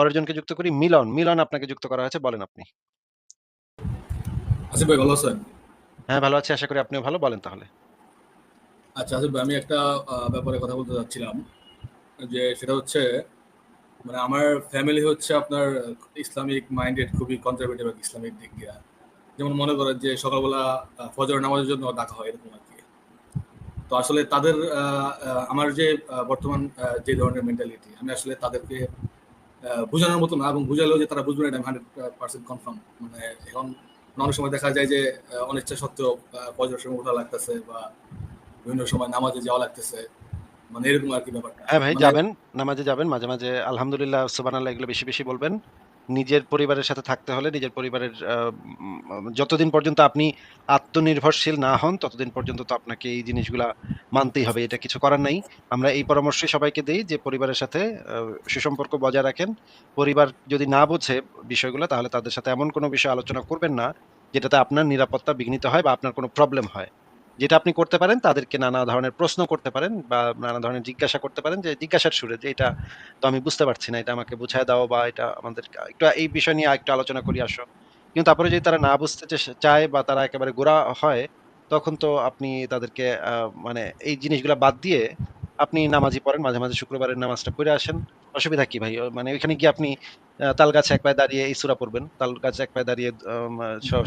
পরের জনকে যুক্ত করি মিলন। মিলন আপনাকে যুক্ত করা হয়েছে। বলেন আপনি। আসিফ ভাই ভালো আছেন? হ্যাঁ, ভালো আছি। আশা করি আপনিও ভালো। বলেন তাহলে। আচ্ছা আসিফ ভাই আমি একটা ব্যাপারে কথা বলতে চাচ্ছিলাম। যে সেটা হচ্ছে মানে আমার ফ্যামিলি হচ্ছে আপনার ইসলামিক মাইন্ডেড খুবই কনজারভেটিভ ইসলামিক দিক দিয়া। যেমন মনে করেন যে সকালবেলা ফজর নামাজের জন্য ডাকা হয় এরকম আর কি তো আসলে তাদের আমার যে বর্তমান যে ধরনের মেন্টালিটি আমি আসলে তাদেরকে বুঝানোর মতো না এবং বুঝালেও যে তারা বুঝবে না এটা হান্ড্রেড পার্সেন্ট কনফার্ম। মানে এখন অনেক সময় দেখা যায় যে অনিচ্ছা সত্ত্বেও পর্যটন সময় ওঠা লাগতেছে বা বিভিন্ন সময় নামাজে যাওয়া লাগতেছে। মানে এরকম আরকি ব্যাপারটা। হ্যাঁ ভাই মানে যাবেন। নামাজে যাবেন। মাঝে, মাঝে আলহামদুলিল্লাহ, সুবান আল্লাহ এগুলো বেশি, বেশি বলবেন। নিজের পরিবারের সাথে থাকতে হলে, নিজের পরিবারের যতদিন পর্যন্ত আপনি আত্মনির্ভরশীল না হন, ততদিন পর্যন্ত তো আপনাকে এই জিনিসগুলা মানতেই হবে। এটা কিছু করার নাই। আমরা এই পরামর্শই সবাইকে দেই যে, পরিবারের সাথে সুসম্পর্ক বজায় রাখেন। পরিবার যদি না বোঝে বিষয়গুলো, তাহলে তাদের সাথে এমন কোনো বিষয়ে আলোচনা করবেন না, যেটাতে আপনার নিরাপত্তা বিঘ্নিত হয় বা আপনার কোনো প্রবলেম হয়। যেটা আপনি করতে পারেন, তাদেরকে নানা ধরনের প্রশ্ন করতে পারেন বা নানা ধরনের জিজ্ঞাসা করতে পারেন যে জিজ্ঞাসার সুরে যে এটা তো আমি বুঝতে পারছি না। এটা আমাকে বুঝায় দাও বা এটা আমাদের একটু এই বিষয় নিয়ে একটু আলোচনা করি, আসো। কিন্তু তারপরে যদি তারা না বুঝতে চায় বা তারা একেবারে গোড়া হয়, তখন তো আপনি তাদেরকে মানে এই জিনিসগুলা বাদ দিয়ে আপনি নামাজই পড়েন। মাঝে, মাঝে শুক্রবারের নামাজটা পইড়া আসেন। অসুবিধা কি ভাই? মানে ওইখানে গিয়ে আপনি তাল তালগাছে এক পায়ে দাঁড়িয়ে এই সূরা পড়বেন। তালগাছে এক পায়ে দাঁড়িয়ে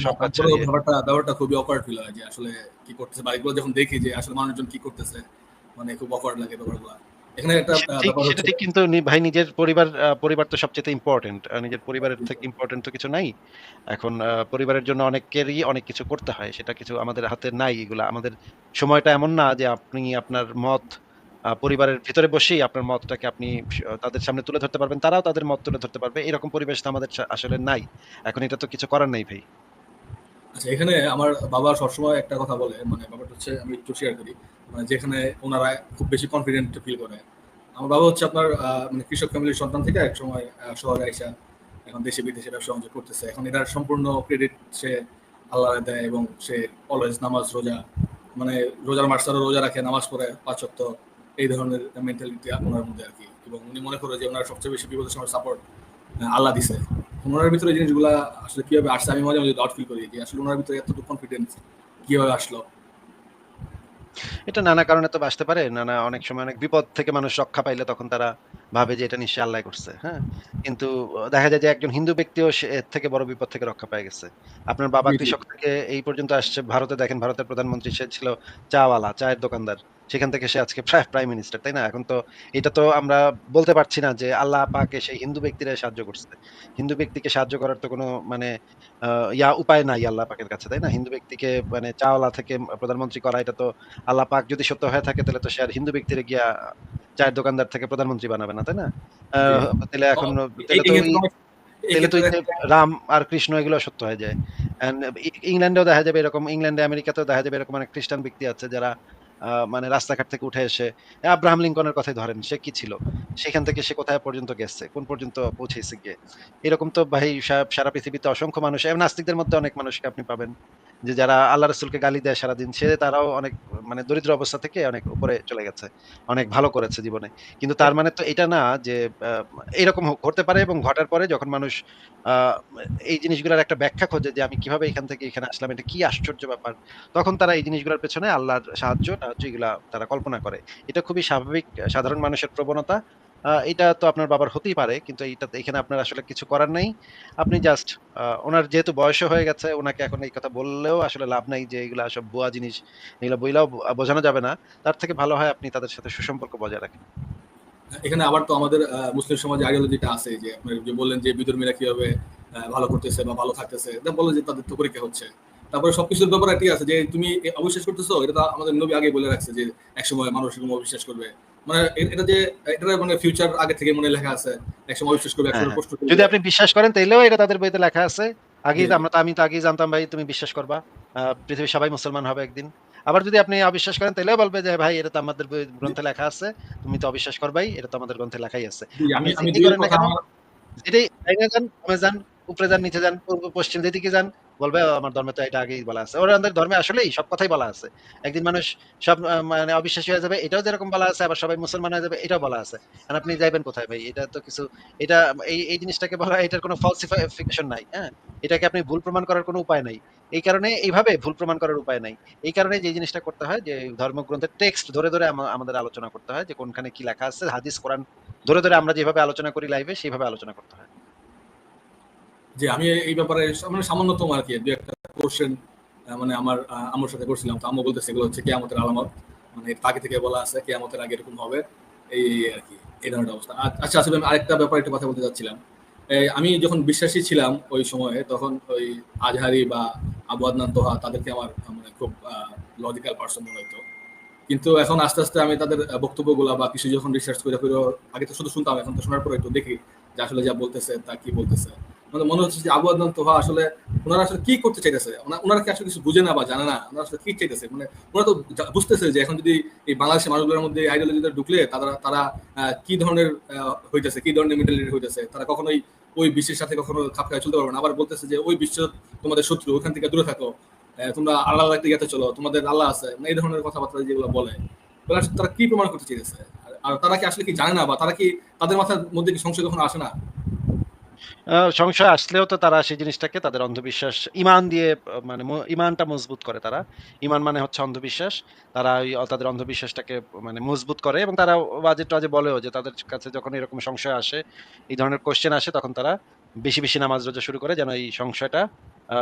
সব কাজ ব্যাপারটা ব্যাপারটা খুবই অকওয়ার্ড ফিল হয় যে আসলে কি করতেছে বা এগুলো যখন দেখি যে আসলে মানুষজন কি করতেছে মানে খুব অকওয়ার্ড লাগে ব্যাপারগুলা। কিন্তু ভাই নিজের পরিবার পরিবার তো সবচাইতে ইম্পোর্টেন্ট। নিজের পরিবারের থেকে ইম্পোর্টেন্ট তো কিছু নাই। এখন পরিবারের জন্য অনেকেরই অনেক কিছু করতে হয়। সেটা কিছু আমাদের হাতে নাই এগুলা। আমাদের সময়টা এমন না যে আপনি আপনার মত পরিবারের ভিতরে বসেই আপনার মতটাকে আপনি তাদের সামনে তুলে ধরতে পারবেন। তারাও তাদের মত তুলে ধরতে পারবে। এরকম পরিবেশ তো আমাদের আসলে নাই। এখন এটা তো কিছু করার নাই ভাই। আচ্ছা এখানে আমার বাবা সবসময় একটা কথা বলে মানে ব্যাপারটা হচ্ছে আমি একটু শেয়ার করি। মানে যেখানে ওনারা খুব বেশি কনফিডেন্ট ফিল করে। আমার বাবা হচ্ছে আপনার মানে কৃষক ফ্যামিলির সন্তান থেকে এক সময় শহরে আইসা এখন দেশে বিদেশে ব্যবসা-বাণিজ্য করতেছে। এখন এটার সম্পূর্ণ ক্রেডিট সে আল্লাহ দেয় এবং সে অলওয়েজ নামাজ রোজা মানে রোজার মাস রোজা রাখে, নামাজ পড়ে ৫ ওয়াক্ত এই ধরনের মেন্টালিটি ওনার মধ্যে আর কি এবং উনি মনে করে যে ওনার সবচেয়ে বেশি বিপদের সময় সাপোর্ট আল্লাহ দিছে। ওনার ভিতরে এই জিনিসগুলো আসলে কীভাবে আসছে আমি মাঝে, মাঝে ডাউট ফিল করি যে আসলে ওনার ভিতরে এতটুকু কনফিডেন্স কীভাবে আসলো? এটা নানা কারণে তো আসতে পারে। নানা অনেক সময় অনেক বিপদ থেকে মানুষ রক্ষা পাইলে তখন তারা ভাবে যে এটা নিশ্চয়ই আল্লাহ করছে। হ্যাঁ? কিন্তু দেখা যায় যে একজন হিন্দু ব্যক্তিও এর থেকে বড় বিপদ থেকে রক্ষা পেয়ে গেছে। আপনার বাবা। কৃষক থেকে এই পর্যন্ত আসছে। ভারতে দেখেন ভারতের প্রধানমন্ত্রী সে ছিল চাওয়ালা, চায়ের দোকানদার। সেখান থেকে সে আজকে প্রা প্রাইম মিনিস্টার, তাই না? এখন তো এটা তো আমরা বলতে পারছি না যে আল্লাহ পাক সেই হিন্দু ব্যক্তিরা সাহায্য করছে। হিন্দু ব্যক্তিকে সাহায্য করার তো কোনো মানে ইয়া উপায় নাই আল্লাহ পাকের কাছে, তাই না? হিন্দু ব্যক্তিকে মানে চাওয়ালা থেকে প্রধানমন্ত্রী করা এটা তো আল্লাহ পাক যদি সত্য হয়ে থাকে তাহলে তো সে আর হিন্দু ব্যক্তিরে গিয়া চায়ের দোকানদার থেকে প্রধানমন্ত্রী বানাবে না, তাই না? আ জি। তাইলে তো এখন তাইলে তো রাম আর কৃষ্ণ এগুলো সত্য হয়ে যায়। ইংল্যান্ডেও দেখা যাবে এরকম ইংল্যান্ডে, আমেরিকাতেও দেখা যাবে এরকম অনেক খ্রিস্টান ব্যক্তি আছে যারা মানে রাস্তাঘাট থেকে উঠে এসে আব্রাহাম লিঙ্কনের কথাই ধরেন। সে কি ছিল? সেখান থেকে সে কোথায় পর্যন্ত গেছে? কোন পর্যন্ত পৌঁছেছে গিয়ে? এরকম তো ভাই সারা পৃথিবীতে অসংখ্য মানুষ এবং নাস্তিকদের মধ্যে অনেক মানুষকে আপনি পাবেন। যে যারা আল্লাহ রসুলকে গালি দেয় সারাদিন সে তারাও অনেক মানে দরিদ্র অবস্থা থেকে অনেক উপরে চলে গেছে। অনেক ভালো করেছে জীবনে। কিন্তু তার মানে তো এটা না যে এরকম ঘটতে পারে এবং ঘটার পরে যখন মানুষ এই জিনিসগুলার একটা ব্যাখ্যা খোঁজে যে আমি কীভাবে এখান থেকে এখানে আসলাম, এটা কি আশ্চর্য ব্যাপার। তখন তারা এই জিনিসগুলোর পেছনে আল্লাহর সাহায্য এগুলা তারা কল্পনা করে। এটা খুবই স্বাভাবিক সাধারণ মানুষের প্রবণতা। এটা তো আপনার বাবার হতেই পারে। কিন্তু এইটাতে এখানে আপনার আসলে কিছু করার নাই। আপনি জাস্ট আ উনার যেহেতু বয়সও হয়ে গেছে, উনাকে এখন এই কথা বললেও আসলে লাভ নাই যে এগুলা সব ভুয়া জিনিস। এগুলা বইলাও বোঝানো যাবে না। তার থেকে ভালো হয় আপনি তাদের সাথে সুসম্পর্ক বজায় রাখেন। এখানে আবার তো আমাদের মুসলিম সমাজে আইডিওলজিটা আছে যে আপনার যে বললেন যে বিধর্মীরা কীভাবে আ ভালো করতেছে বা ভালো থাকতেছে। এটা বলে যে তাদের তো পরীক্ষা হচ্ছে। তারপরে সবকিছুর ব্যাপারে ঠিক আছে যে তুমি অবিশ্বাস করতেছো এটা আমাদের নবী আগেই বলে রাখছে যে একসময় মানুষ এরকম অবিশ্বাস করবে। মানে এটা যে এটা মানে ফিউচার আগে থেকে মনে লেখা আছে। একসময় অবিশ্বাস করবে, হ্যাঁ, একসময় হ্যাঁ। প্রশ্ন যদি আপনি বিশ্বাস করেন তাইলেও এটা তাদের বইতে লেখা আছে। জি। আমরা তো আমি তো আগেই জানতাম ভাই তুমি বিশ্বাস করবা। পৃথিবীর সবাই মুসলমান হবে একদিন। আবার যদি আপনি অবিশ্বাস করেন তাইলেও বলবে যে ভাই এটা তো আমাদের গ্রন্থে লেখা আছে। তুমি তো অবিশ্বাস করবাই। এটা তো আমাদের গ্রন্থে লেখাই আছে। আমি আমি যেটাই ২ এর উপরে যান, নিচে যান, পূর্ব, পশ্চিম যেদিকে যান বলবে আমার ধর্মে তো এটা আগেই বলা আছে।" ওনাদের ধর্মে আসলেই সব কথাই বলা আছে। একদিন মানুষ সব মানে অবিশ্বাসী হয়ে যাবে এটাও যেরকম বলা আছে আবার সবাই মুসলমান হয়ে যাবে এটাও বলা আছে। এখন আপনি যাইবেন কোথায় ভাই? এটা তো কিছু এটা এই, এই জিনিসটাকে বলা এটার কোনো falsification নাই, হ্যাঁ? এটাকে আপনি ভুল প্রমাণ করার কোনো উপায় নাই। এই কারণে এইভাবে ভুল প্রমাণ করার উপায় নাই। এই কারণে যে জিনিসটা করতে হয় যে ধর্মগ্রন্থের টেক্সট ধরে, ধরে আমাদের আলোচনা করতে হয় যে কোনখানে কি লেখা আছে হাদিস, কোরআন ধরে, ধরে আমরা যেভাবে আলোচনা করি লাইভে সেভাবে আলোচনা করতে হয়। জি, আমি এই ব্যাপারে মানে সামান্যতম আরকি ২-১ টা কোয়েশ্চেন আ মানে আমার আ আম্মুর সাথে করছিলাম। তো আম্মু বলতেছে এগুলো হচ্ছে কেয়ামতের আলামত। মানে আগে থেকে বলা আছে কেয়ামতের আগে এরকম হবে। এই, আর কি এই ধরনের অবস্থা। আচ্ছা আসলে আমি আরেকটা ব্যাপারে একটু কথা বলতে চাচ্ছিলাম। আমি যখন বিশ্বাসী ছিলাম ওই সময়ে তখন ওই আজহারি বা আবু আদনান তোহা তাদেরকে আমার মানে খুব লজিক্যাল পারসন মনে হইতো। কিন্তু এখন আস্তে, আস্তে আমি তাদের বক্তব্যগুলো বা কিছু যখন রিসার্চ করে কইরা আগে তো শুধু শুনতাম এখন তো শোনার পরে একটু দেখি যে আসলে যা বলতেছে তা কি বলতেছে। মানে মনে হচ্ছে যে আবু আদনান তোহা আসলে ওনারা আসলে কি করতে চাইতেছে? ওনারা কি আসলে কিছু বুঝে না বা জানে না? উনারা আসলে কি চাইতেছে? মানে উনারা তো বুঝতেছে যে এখন যদি এই বাংলাদেশের মানুষগুলোর মধ্যে আইডিওলজিটা ঢুকলে তারা তারা কি ধরনের হইতেছে, কি ধরনের মেন্টালিটি হইতেছে। তারা কখনোই ওই বিশ্বের সাথে কখনো খাপ খাইয়ে চলতে পারবে না। আবার বলতেছে যে ওই বিশ্ব তোমাদের শত্রু ওখান থেকে দূরে থাকো। তোমরা আল্লাহ একটা ইয়াতে চলো। তোমাদের আল্লাহ আছে। মানে এই ধরনের কথাবার্তা যেগুলো বলে। তারা কি প্রমাণ করতে চাইতেছে? আর তারা কি আসলে কি জানে না বা তারা কি তাদের মাথার মধ্যে কি সংশয় কখনো আসে না? সংশয় আসলেও তো তারা সেই জিনিসটাকে তাদের অন্ধবিশ্বাস ইমান দিয়ে মানে ম ঈমানটা মজবুত করে তারা। ইমান মানে হচ্ছে অন্ধবিশ্বাস। তারা ওই তাদের অন্ধবিশ্বাসটাকে মানে মজবুত করে এবং তারা ওয়াজে-টোয়াজে বলেও যে তাদের কাছে যখন এরকম সংশয় আসে, এই ধরনের কোয়েশ্চেন আসে তখন তারা বেশি, বেশি নামাজ রোজা শুরু করে যেন এই সংশয়টা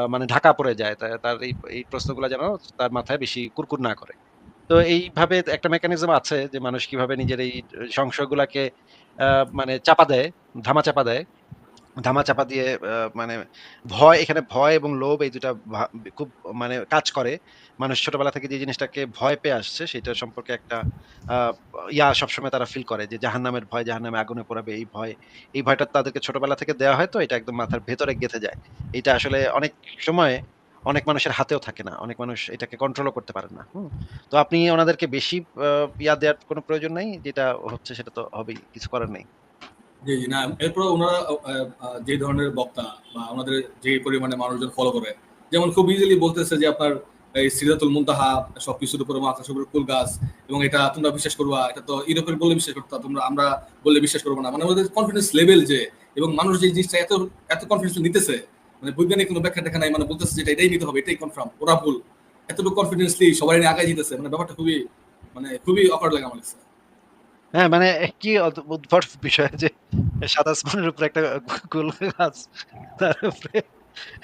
মানে ঢাকা পড়ে যায়। তার এই, এই প্রশ্নগুলো যেন তার মাথায় বেশি কুরকুর না করে। তো এইভাবে একটা মেকানিজম আছে যে মানুষ কীভাবে নিজের এই সংশয়গুলাকে মানে চাপা দেয়, ধামাচাপা দেয়। ধামাচাপা দিয়ে মানে ভয় এখানে ভয় এবং লোভ এই দুটা খুব মানে কাজ করে। মানুষ ছোটবেলা থেকে যে জিনিসটাকে ভয় পেয়ে আসছে সেটা সম্পর্কে একটা ইয়া সবসময় তারা ফিল করে যে জাহান্নামের ভয়, জাহান্নামে আগুনে পড়াবে এই ভয়। এই ভয়টা তাদেরকে ছোটবেলা থেকে দেওয়া হয় তো এটা একদম মাথার ভেতরে গেঁথে যায়। এটা আসলে অনেক সময় অনেক মানুষের হাতেও থাকে না। অনেক মানুষ এটাকে কন্ট্রোলও করতে পারে না। হুম? তো আপনি ওনাদেরকে বেশি ইয়া দেওয়ার কোনো প্রয়োজন নাই। যেটা হচ্ছে সেটা তো হবেই। কিছু করার নেই। জি, জি। না এরপরেও উনারা ও আ আ যে ধরনের বক্তা বা উনাদের যে পরিমাণে মানুষজন ফলো করে, যেমন খুব ইজিলি বলতেছে যে আপনার এই সিদরাতুল মুনতাহা সবকিছুর উপরে আকাশের উপরে কুল গাছ এবং এটা তোমরা বিশ্বাস করবা। এটা তো ইউরোপের বললে বিশ্বাস করতা। তোমরা আমরা বললে বিশ্বাস করব না। মানে ওদের কনফিডেন্স লেভেল যে এবং মানুষ যে জিনিসটা এত, এত কনফিডেন্স নিতেছে মানে বৈজ্ঞানিক কোনো ব্যাখ্যা-ট্যাখ্যা নাই। মানে বলতেছে যে এটাই নিতে হবে, এটাই কনফার্ম। ওরা ভুল। এতটুকু কনফিডেন্সলি সবাই আগায় জিতেছে। মানে ব্যাপারটা খুবই মানে খুবই অকওয়ার্ড লাগে আমার কাছে। হ্যাঁ, মানে কি উদ্ভট বিষয় যে আসমানের উপরে একটা কুল গাছ। তার উপরে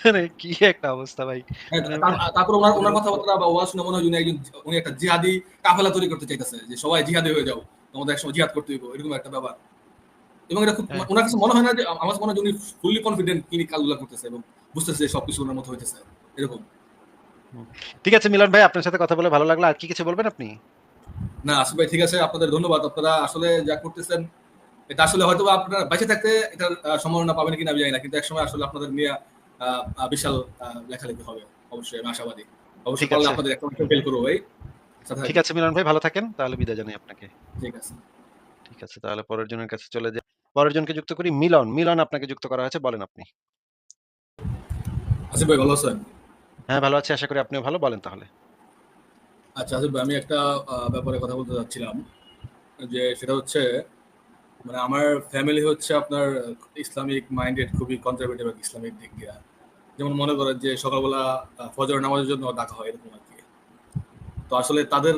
মানে কি একটা অবস্থা ভাই। হ্যাঁ, মানে তারপর উনার কথাবার্তা বা ওয়াজ শুনে মনে হয় উনি একজন উনি একটা জিহাদি কাফেলা তৈরি করতে চাইতেছে। যে সবাই জিহাদি হয়ে যাও। তোমাদের একসময় জিহাদ করতে হইব। এরকম একটা ব্যাপার। এবং এটা খুব হ্যাঁ। উনার কাছে মনে হয় না যে আমার মনে হয় উনি ফুললি কনফিডেন্ট তিনি কাজগুলা করতেছে এবং বুঝতেছে যে সবকিছু উনার মতো হইতেছে। এরকম। ঠিক আছে মিলন ভাই আপনার সাথে কথা বলে ভালো লাগল। আর কি কিছু বলবেন আপনি? না আসিফ ভাই ঠিক আছে। আপনাদের ধন্যবাদ। আপনারা আসলে যা করতেছেন এটা আসলে হয়তোবা আপনারা বেঁচে থাকতে এটার সম্ভাবনা পাবেন কিনা আমি জানি না। কিন্তু একসময় আসলে আপনাদের নিয়ে বিশাল লেখালেখি হবে। অবশ্যই আমি আশাবাদী। অবশ্যই পারলে আপনাদের একটা ফেল করব ভাই। ঠিক আছে মিলন ভাই ভালো থাকেন। তাহলে বিদায় জানাই আপনাকে। ঠিক আছে। ঠিক আছে তাহলে পরের জনের কাছে চলে যাই। পরের জনকে যুক্ত করি মিলন। মিলন আপনাকে যুক্ত করা হয়েছে বলেন আপনি। আসিফ ভাই ভালো আছেন? হ্যাঁ, ভালো আছি। আশা করি আপনিও ভালো। বলেন তাহলে। আচ্ছা আসিফ আমি একটা ব্যাপারে কথা বলতে চাচ্ছিলাম। যে সেটা হচ্ছে মানে আমার ফ্যামিলি হচ্ছে আপনার ইসলামিক মাইন্ডেড খুবই কনজারভেটিভ ইসলামিক দিক দিয়া। যেমন মনে করেন যে সকালবেলা ফজর নামাজের জন্য ডাকা হয়, এরকম আরকি। তো আসলে তাদের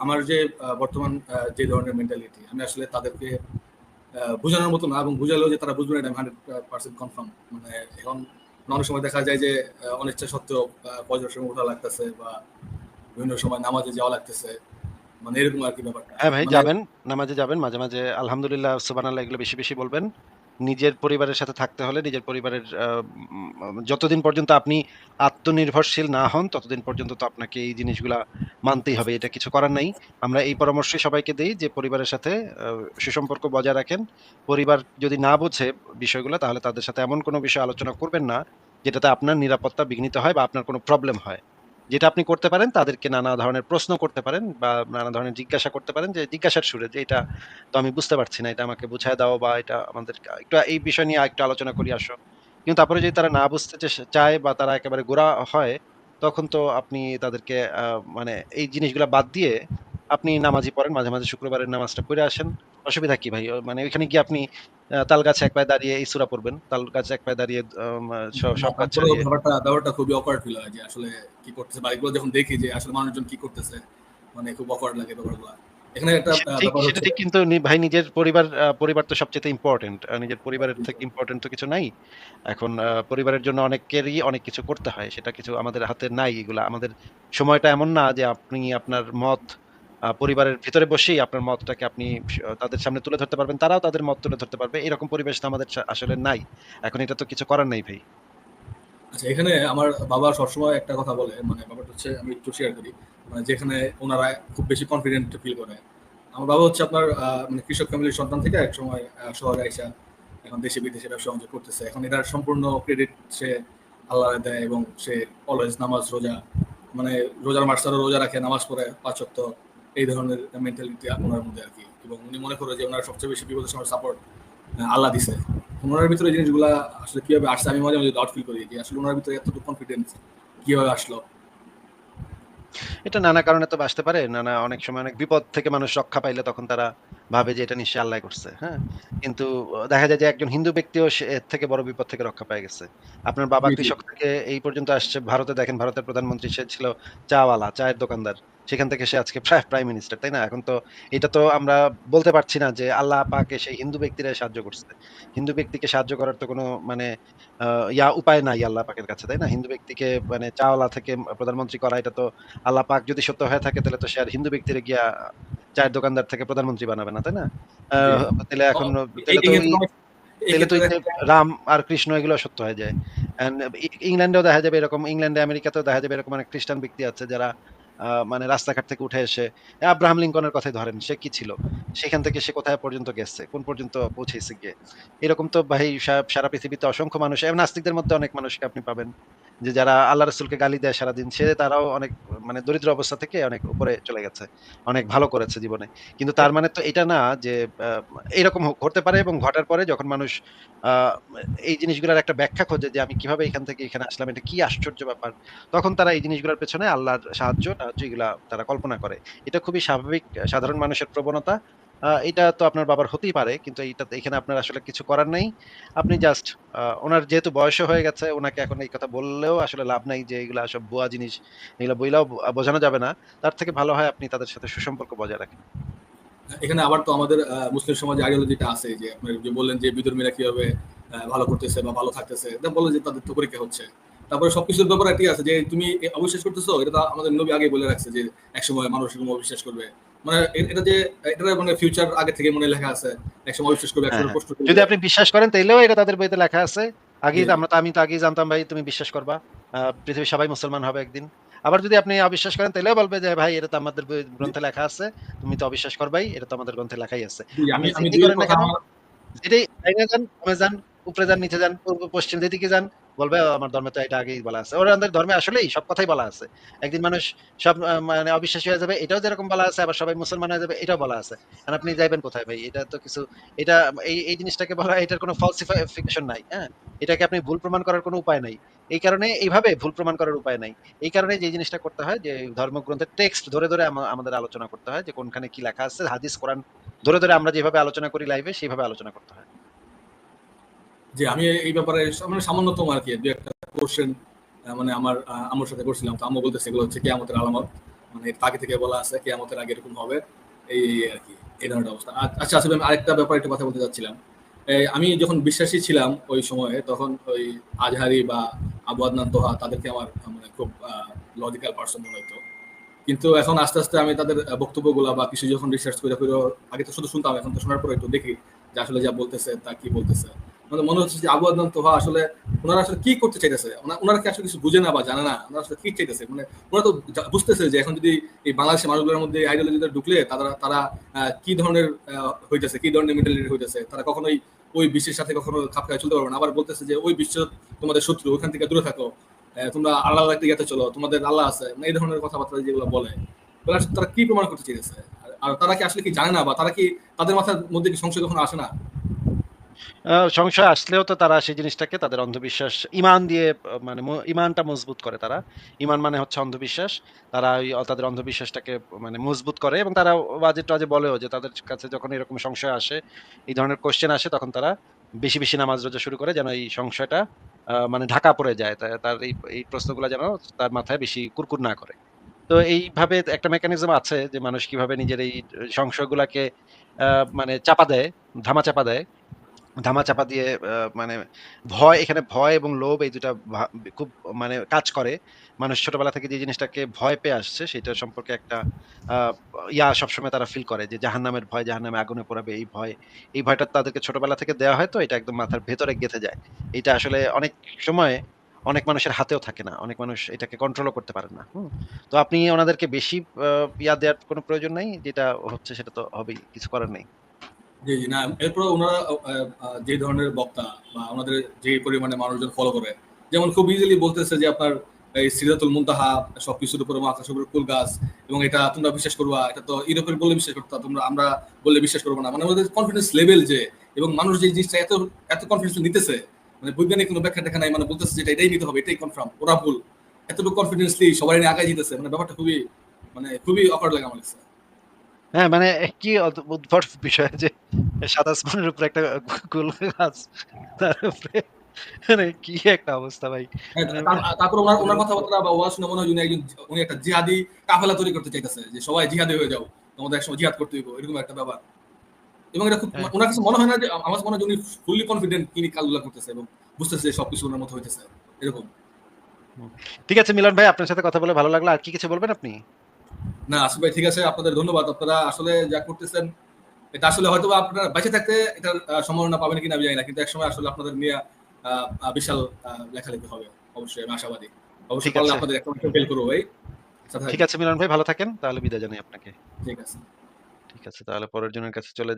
আমার যে বর্তমান যে ধরনের মেন্টালিটি আমি আসলে তাদেরকে বোঝানোর মতো না এবং বুঝালেও যে তারা বুঝবে না আমি 100% কনফার্ম। মানে এখন অনেক সময় দেখা যায় যে অনিচ্ছা সত্ত্বেও, আ, ফজরের সময় উঠা লাগতেছে বা বিভিন্ন সময় নামাজে যাওয়া লাগতেছে। মানে এরকম আরকি ব্যাপারটা। হ্যাঁ ভাই মানে যাবেন। নামাজে যাবেন। মাঝে, মাঝে আলহামদুলিল্লাহ, সুবহানাল্লাহ এগুলো বেশি, বেশি বলবেন। নিজের পরিবারের সাথে থাকতে হলে নিজের পরিবারের যতদিন পর্যন্ত আপনি আত্মনির্ভরশীল না হন ততদিন পর্যন্ত তো আপনাকে এই জিনিসগুলা মানতেই হবে। এটা কিছু করার নাই। আমরা এই পরামর্শই সবাইকে দেই যে পরিবারের সাথে সুসম্পর্ক বজায় রাখেন। পরিবার যদি না বোঝে বিষয়গুলো তাহলে তাদের সাথে এমন কোনো বিষয়ে আলোচনা করবেন না যেটাতে আপনার নিরাপত্তা বিঘ্নিত হয় বা আপনার কোনো প্রবলেম হয়। যেটা আপনি করতে পারেন তাদেরকে নানা ধরনের প্রশ্ন করতে পারেন বা নানা ধরনের জিজ্ঞাসা করতে পারেন যে জিজ্ঞাসার সুরে যে এটা তো আমি বুঝতে পারছি না। এটা আমাকে বুঝায় দাও বা এটা আমাদের একটু এই বিষয় নিয়ে একটু আলোচনা করি আসো। কিন্তু তারপরে যদি তারা না বুঝতে চায় বা তারা একেবারে গোড়া হয়, তখন তো আপনি তাদেরকে মানে এই জিনিসগুলা বাদ দিয়ে আপনি নামাজি পড়েন। মাঝে, মাঝে শুক্রবারের নামাজটা পইড়া আসেন। অসুবিধা কি ভাই? মানে ওইখানে গিয়ে আপনি তাল গাছে এক পায়ে দাঁড়িয়ে এই সূরা পড়বেন। তাল গাছে এক পায়ে দাঁড়িয়ে সব কাজ ব্যাপারটা ব্যাপারটা খুবই awkward ফিল হয় যে আসলে কি করতেছে বা যখন দেখি যে আসলে মানুষজন কি করতেছে, মানে খুব awkward লাগে ব্যাপারগুলা। সেটা ঠিক কিন্তু ভাই নিজের পরিবার পরিবার তো সবচাইতে ইম্পোর্টেন্ট। নিজের পরিবারের থেকে ইম্পোর্টেন্ট তো কিছু নাই। এখন পরিবারের জন্য অনেকেরই অনেক কিছু করতে হয়। সেটা কিছু আমাদের হাতে নাই এগুলা। আমাদের সময়টা এমন না যে আপনি আপনার মত পরিবারের ভিতরে বসেই আপনার মতটাকে আপনি তাদের সামনে তুলে ধরতে পারবেন। তারাও তাদের মত তুলে ধরতে পারবে। এরকম পরিবেশ তো আমাদের আসলে নাই। এখন এটা তো কিছু করার নাই ভাই। আচ্ছা এখানে আমার বাবা সবসময় একটা কথা বলে মানে ব্যাপারটা হচ্ছে আমি একটু শেয়ার করি। মানে যেখানে ওনারা খুব বেশি কনফিডেন্ট ফিল করে। আমার বাবা হচ্ছে আপনার মানে কৃষক ফ্যামিলির সন্তান থেকে এক সময় শহরে আইসা এখন দেশে বিদেশে ব্যবসা-বাণিজ্য করতেছে। এখন এটার সম্পূর্ণ ক্রেডিট সে আল্লাহরে দেয় এবং সে অলওয়েজ নামাজ, রোজা মানে রোজার মাসটারও রোজা রাখে, নামাজ পড়ে ৫ ওয়াক্ত এই ধরনের মেন্টালিটি ওনার মধ্যে আর কি এবং উনি মনে করে যে ওনার সবচেয়ে বেশি বিপদের সময় সাপোর্ট আল্লাহ দিছে। ওনার ভিতরে জিনিসগুলা আসলে কীভাবে আসছে আমি মাঝে, মাঝে ডাউট ফিল করি যে আসলে ওনার ভিতরে এতটুকু কনফিডেন্স কীভাবে আসলো? এটা নানা কারণে তো আসতে পারে। নানা অনেক সময় অনেক বিপদ থেকে মানুষ রক্ষা পাইলে তখন তারা ভাবে যে এটা নিশ্চয়ই আল্লাহ করছে। হ্যাঁ? কিন্তু দেখা যায় যে একজন হিন্দু ব্যক্তিও এর থেকে বড় বিপদ থেকে রক্ষা পেয়ে গেছে। আপনার বাবা। কৃষক থেকে এই পর্যন্ত আসছে। ভারতে দেখেন ভারতের প্রধানমন্ত্রী সে ছিল চাওয়ালা, চায়ের দোকানদার। সেখান থেকে সে আজকে প্রা প্রাইম মিনিস্টার, তাই না? এখন তো এটা তো আমরা বলতে পারছি না যে আল্লাহ পাক সেই হিন্দু ব্যক্তিরাই সাহায্য করছে। হিন্দু ব্যক্তিকে সাহায্য করার তো কোনো মানে ইয়া উপায় নাই আল্লাহ পাকের কাছে, তাই না? হিন্দু ব্যক্তিকে মানে চাওয়ালা থেকে প্রধানমন্ত্রী করা এটা তো আল্লাহ পাক যদি সত্য হয়ে থাকে তাহলে তো সে আর হিন্দু ব্যক্তিরে গিয়া চায়ের দোকানদার থেকে প্রধানমন্ত্রী বানাবে না, তাই না? আ জি। তাইলে তো এখন তাইলে তো রাম আর কৃষ্ণ এগুলো সত্য হয়ে যায়। ইংল্যান্ডেও দেখা যাবে এরকম ইংল্যান্ডে, আমেরিকাতেও দেখা যাবে এরকম অনেক খ্রিস্টান ব্যক্তি আছে যারা মানে রাস্তাঘাট থেকে উঠে এসে আব্রাহাম লিঙ্কনের কথাই ধরেন। সে কি ছিল? সেখান থেকে সে কোথায় পর্যন্ত গেছে? কোন পর্যন্ত পৌঁছেছে গিয়ে? এরকম তো ভাই সারা পৃথিবীতে অসংখ্য মানুষ এবং নাস্তিকদের মধ্যে অনেক মানুষকে আপনি পাবেন। যে যারা আল্লাহ রসুলকে গালি দেয় সারাদিন সে তারাও অনেক মানে দরিদ্র অবস্থা থেকে অনেক উপরে চলে গেছে। অনেক ভালো করেছে জীবনে। কিন্তু তার মানে তো এটা না যে এরকম ঘটতে পারে এবং ঘটার পরে যখন মানুষ এই জিনিসগুলার একটা ব্যাখ্যা খোঁজে যে আমি কীভাবে এখান থেকে এখানে আসলাম, এটা কি আশ্চর্য ব্যাপার। তখন তারা এই জিনিসগুলোর পেছনে আল্লাহর সাহায্য এগুলা তারা কল্পনা করে। এটা খুবই স্বাভাবিক সাধারণ মানুষের প্রবণতা। এটা তো আপনার বাবার হতেই পারে। কিন্তু এইটা এখানে আপনার আসলে কিছু করার নাই। আপনি জাস্ট আ উনার যেহেতু বয়সও হয়ে গেছে, উনাকে এখন এই কথা বললেও আসলে লাভ নাই যে এগুলা সব ভুয়া জিনিস। এগুলা বইলাও বোঝানো যাবে না। তার থেকে ভালো হয় আপনি তাদের সাথে সুসম্পর্ক বজায় রাখেন। এখানে আবার তো আমাদের মুসলিম সমাজে আইডিওলজিটা আছে যে আপনার যে বললেন যে বিধর্মীরা কীভাবে ভালো করতেছে বা ভালো থাকতেছে। এটা বলে যে তাদের তো পরীক্ষা হচ্ছে। তারপরে সবকিছুর ব্যাপারে ঠিক আছে যে তুমি অবিশ্বাস করতেছো এটা আমাদের নবী আগে বলে রাখছে যে একসময় মানুষ এরকম অবিশ্বাস করবে। মানে এটা যে এটার মানে ফিউচার আগে থেকে মনে লেখা আছে। একসময় অবিশ্বাস করবে, হ্যাঁ, হ্যাঁ। প্রশ্ন যদি আপনি বিশ্বাস করেন তাইলেও এটা তাদের বইতে লেখা আছে। জি। আমরা তো আমি তো আগেই জানতাম ভাই তুমি বিশ্বাস করবা। পৃথিবীর সবাই মুসলমান হবে একদিন। আবার যদি আপনি অবিশ্বাস করেন তাইলেও বলবে যে ভাই এটা তো আমাদের গ্রন্থে লেখা আছে। তুমি তো অবিশ্বাস করবাই। এটা তো আমাদের গ্রন্থে লেখাই আছে। আমি যেটাই ২ উপরে যান, নিচে যান, পূর্ব, পশ্চিম যেদিকে যান বলবে আমার ধর্মে তো এটা আগেই বলা আছে। ওরা আমাদের ধর্মে আসলেই সব কথাই বলা আছে। একদিন মানুষ সব মানে অবিশ্বাসী হয়ে যাবে এটাও যেরকম বলা আছে আবার সবাই মুসলমান হয়ে যাবে এটাও বলা আছে। এখন আপনি যাইবেন কোথায় ভাই? এটা তো কিছু এটা এই, এই জিনিসটাকে বলা এটার কোনো falsification নাই। হ্যাঁ? এটাকে আপনি ভুল প্রমাণ করার কোনো উপায় নাই। এই কারণে এইভাবে ভুল প্রমাণ করার উপায় নাই। এই কারণে যে জিনিসটা করতে হয় যে ধর্মগ্রন্থের টেক্সট ধরে, ধরে আমা আমাদের আলোচনা করতে হয় যে কোনখানে কি লেখা আছে হাদিস কোরআন ধরে, ধরে আমরা যেভাবে আলোচনা করি লাইভে সেভাবে আলোচনা করতে হয়। জি, আমি এই ব্যাপারে মানে সামান্যতম আরকি ২ একটা কোশ্চেন মানে আমার আ আম্মুর সাথে করছিলাম। তো আম্মু বলতেছে এগুলো হচ্ছে কিয়ামতের আলামত। মানে আগে থেকে বলা আছে কিয়ামতের আগে এরকম হবে। এই, আর কি এই ধরনের অবস্থা। আচ্ছা আসলে আমি আরেকটা ব্যাপারে একটু কথা বলতে চাচ্ছিলাম। আমি যখন বিশ্বাসী ছিলাম ওই সময়ে তখন ওই আজহারি বা আবু আদনান তোহা তাদেরকে আমার মানে খুব লজিক্যাল পারসন মনে হইতো। কিন্তু এখন আস্তে, আস্তে আমি তাদের বক্তব্যগুলো বা কিছু যখন রিসার্চ কইরা, কইরা আগে তো শুধু শুনতাম এখন তো শোনার পরে একটু দেখি যে আসলে যা বলতেছে তা কি বলতেছে। মানে মনে হচ্ছে যে আবু আদনান তোহা আসলে উনারা আসলে কি করতে চাইতেছে? উনারা কি আসলে কিছু বুঝে না বা জানে না? উনারা আসলে কি চাইতেছে? মানে উনারা তো বুঝতেছে যে এখন যদি এই বাংলাদেশের মানুষগুলোর মধ্যে আইডিওলজিটা ঢুকলে তারা তারা কি ধরনের হইতেছে, কি ধরনের মেন্টালিটি হইতেছে। তারা কখনোই ওই বিশ্বের সাথে কখনো খাপ খাইয়ে চলতে পারবে না। আবার বলতেছে যে ওই বিশ্ব তোমাদের শত্রু, ওখান থেকে দূরে থাকো। তোমরা আল্লাহর একটা ইয়াতে চলো। তোমাদের আল্লাহ আছে। মানে এই ধরনের কথাবার্তা যেগুলো বলে। তারা কি প্রমাণ করতে চাইতেছে? আর তারা কি আসলে কি জানে না বা তারা কি তাদের মাথার মধ্যে কি সংশয় কখনো আসে না? সংশয় আসলেও তো তারা সেই জিনিসটাকে তাদের অন্ধবিশ্বাস ইমান দিয়ে মানে ইমানটা মজবুত করে তারা। ইমান মানে হচ্ছে অন্ধবিশ্বাস। তারা ওই তাদের অন্ধবিশ্বাসটাকে মানে মজবুত করে এবং তারা ওয়াজে-টোয়াজে বলেও যে তাদের কাছে যখন এরকম সংশয় আসে, এই ধরনের কোয়েশ্চেন আসে তখন তারা বেশি, বেশি নামাজ রোজা শুরু করে যেন এই সংশয়টা মানে ঢাকা পড়ে যায়। তার এই এই প্রশ্নগুলা যেন তার মাথায় বেশি কুরকুর না করে। তো এইভাবে একটা মেকানিজম আছে যে মানুষ কীভাবে নিজের এই সংশয়গুলাকে মানে চাপা দেয়, ধামাচাপা দেয়। ধামাচাপা দিয়ে মানে ভয় এখানে ভয় এবং লোভ এই দুটা খুব মানে কাজ করে। মানুষ ছোটবেলা থেকে যে জিনিসটাকে ভয় পেয়ে আসছে সেটা সম্পর্কে একটা ইয়া সবসময় তারা ফিল করে যে জাহান্নামের ভয়, জাহান্নামে আগুনে পোড়াবে এই ভয়। এই ভয়টা তাদেরকে ছোটবেলা থেকে দেওয়া হয় তো এটা একদম মাথার ভেতরে গেঁথে যায়। এটা আসলে অনেক সময় অনেক মানুষের হাতেও থাকে না। অনেক মানুষ এটাকে কন্ট্রোলও করতে পারেন না। তো আপনি ওনাদেরকে বেশি ইয়া দেওয়ার কোনো প্রয়োজন নাই। যেটা হচ্ছে সেটা তো হবেই। কিছু করার নেই। জি। না এরপরেও উনারা ও আ আ যে ধরনের বক্তা বা উনাদের যে পরিমাণে মানুষজন ফলো করে, যেমন খুব ইজিলি বলতেছে যে আপনার এই সিদরাতুল মুনতাহা উপরে উপরে কুল গাছ এবং এটা তোমরা বিশ্বাস করবা। এটা তো ইউরোপের বললে বিশ্বাস। তোমরা আমরা বিশ্বাস করব না। মানে ওদের কনফিডেন্স লেভেল যে এবং মানুষ যে জিনিসটা এত এত কনফিডেন্স নিতেছে, মানে বৈজ্ঞানিক কোনো ব্যাখ্যা-ট্যাখ্যা নাই। মানে বলতেছে যে এটাই নিতে হবে, এটাই কনফার্ম। ওরা ভুল। এতটুকু কনফিডেন্সলি সবাই নিয়ে আগায় যেতেছে। মানে ব্যাপারটা খুবই মানে খুবই অকওয়ার্ড লাগে আমার কাছে। হ্যাঁ, মানে কি উদ্ভট বিষয় যে সাদা আসমানের উপরে একটা কুল গাছ। তার উপরে মানে কি একটা অবস্থা ভাই। হ্যাঁ, তারপর উনার কথাবার্তা বা ওয়াজ শুনে মনে হয় উনি একজন উনি একটা জিহাদি কাফেলা তৈরি করতে চাইতেছে। যে সবাই জিহাদি হয়ে যাও। তোমাদের একসময় জিহাদ করতে হইব। এরকম একটা ব্যাপার। এবং এটা খুব হ্যাঁ। উনার কাছে মনে হয় না যে আমার মনে হয় উনি ফুললি কনফিডেন্ট তিনি কাজগুলা করতেছে এবং বুঝতেছে যে সবকিছু উনার মতো হইতেছে। এরকম। ঠিক আছে মিলন ভাই আপনার সাথে কথা বলে ভালো লাগল। আর কি কিছু বলবেন আপনি? না আসিফ ভাই ঠিক আছে। আপনাদের ধন্যবাদ। আপনারা আসলে যা করতেছেন এটা আসলে হয়তো আপনারা বেঁচে থাকতে এটার সম্ভাবনা পাবেন কিনা আমি জানি না। কিন্তু একসময় আসলে আপনাদের নিয়ে বিশাল লেখালেখি হবে। অবশ্যই আমি আশাবাদী। অবশ্যই পারলে আপনাদের একটা ফেল করব ভাই। ঠিক আছে মিলন ভাই ভালো থাকেন। তাহলে বিদায় জানাই আপনাকে। ঠিক আছে। ঠিক আছে তাহলে পরের জনের কাছে চলে যাই।